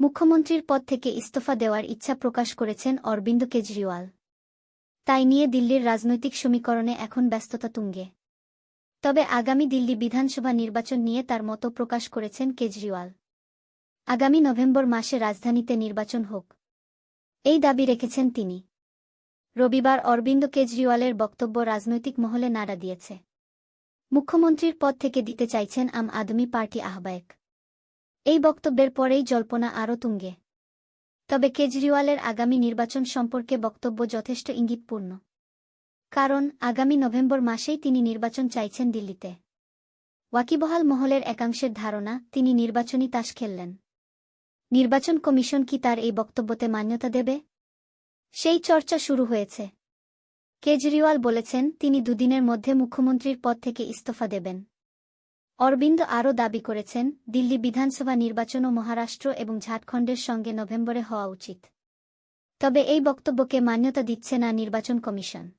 মুখ্যমন্ত্রীর পদ থেকে ইস্তফা দেওয়ার ইচ্ছা প্রকাশ করেছেন অরবিন্দ কেজরিওয়াল। তাই নিয়ে দিল্লির রাজনৈতিক সমীকরণে এখন ব্যস্ততা তুঙ্গে। তবে আগামী দিল্লি বিধানসভা নির্বাচন নিয়ে তার মতো প্রকাশ করেছেন কেজরিওয়াল। আগামী নভেম্বর মাসে রাজধানীতে নির্বাচন হোক। এই দাবি রেখেছেন তিনি। রবিবার অরবিন্দ কেজরিওয়ালের বক্তব্য রাজনৈতিক মহলে নাড়া দিয়েছে। মুখ্যমন্ত্রীর পদ থেকে দিতে চাইছেন আম আদমি পার্টি আহ্বায়ক। এই বক্তব্যের পরেই জল্পনা আরও তুঙ্গে। তবে কেজরিওয়ালের আগামী নির্বাচন সম্পর্কে বক্তব্য যথেষ্ট ইঙ্গিতপূর্ণ। কারণ, আগামী নভেম্বর মাসেই তিনি নির্বাচন চাইছেন দিল্লিতে। ওয়াকিবহাল মহলের একাংশের ধারণা, তিনি নির্বাচনী তাস খেললেন। নির্বাচন কমিশন কি তার এই বক্তব্যতে মান্যতা দেবে? সেই চর্চা শুরু হয়েছে। কেজরিওয়াল বলেছেন, তিনি দুদিনের মধ্যে মুখ্যমন্ত্রীর পদ থেকে ইস্তফা দেবেন। অরবিন্দ আরও দাবি করেছেন, দিল্লি বিধানসভা নির্বাচনও মহারাষ্ট্র এবং ঝাড়খণ্ডের সঙ্গে নভেম্বরে হওয়া উচিত। তবে এই বক্তব্যকে মান্যতা দিচ্ছে না নির্বাচন কমিশন।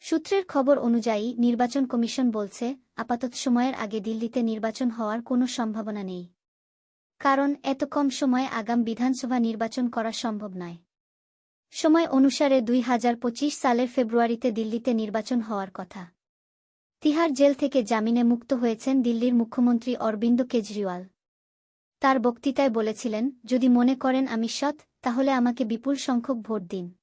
সূত্রের খবর অনুযায়ী, নির্বাচন কমিশন বলছে, আপাতত সময়ের আগে দিল্লিতে নির্বাচন হওয়ার কোনো সম্ভাবনা নেই। কারণ, এত কম সময়ে আগাম বিধানসভা নির্বাচন করা সম্ভব নয়। সময় অনুসারে দুই হাজার পঁচিশ সালের ফেব্রুয়ারিতে দিল্লিতে নির্বাচন হওয়ার কথা। তিহার জেল থেকে জামিনে মুক্ত হয়েছেন দিল্লির মুখ্যমন্ত্রী অরবিন্দ কেজরিওয়াল। তার বক্তৃতায় বলেছিলেন, যদি মনে করেন আমি সৎ, তাহলে আমাকে বিপুল সংখ্যক ভোট দিন।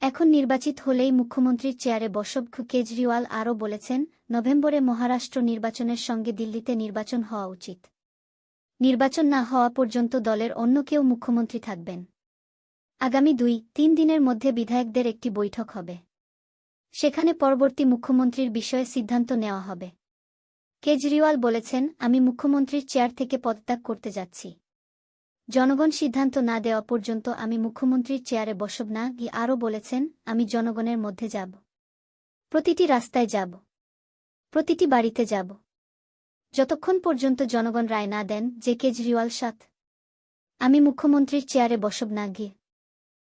এখন নির্বাচিত হলেই মুখ্যমন্ত্রীর চেয়ারে বসব কেজরিওয়াল আরও বলেছেন, নভেম্বরে মহারাষ্ট্র নির্বাচনের সঙ্গে দিল্লিতে নির্বাচন হওয়া উচিত। নির্বাচন না হওয়া পর্যন্ত দলের অন্য কেউ মুখ্যমন্ত্রী থাকবেন। আগামী দুই, তিন দিনের মধ্যে বিধায়কদের একটি বৈঠক হবে। সেখানে পরবর্তী মুখ্যমন্ত্রীর বিষয়ে সিদ্ধান্ত নেওয়া হবে। কেজরিওয়াল বলেছেন, আমি মুখ্যমন্ত্রীর চেয়ার থেকে পদত্যাগ করতে যাচ্ছি। জনগণ সিদ্ধান্ত না দেওয়া পর্যন্ত আমি মুখ্যমন্ত্রীর চেয়ারে বসব না। গিয়ে আরও বলেছেন, আমি জনগণের মধ্যে যাব। প্রতিটি রাস্তায় যাব। প্রতিটি বাড়িতে যাব। যতক্ষণ পর্যন্ত জনগণ রায় না দেন, যে কেজরিওয়াল সাথ। আমি মুখ্যমন্ত্রীর চেয়ারে বসব না। গিয়ে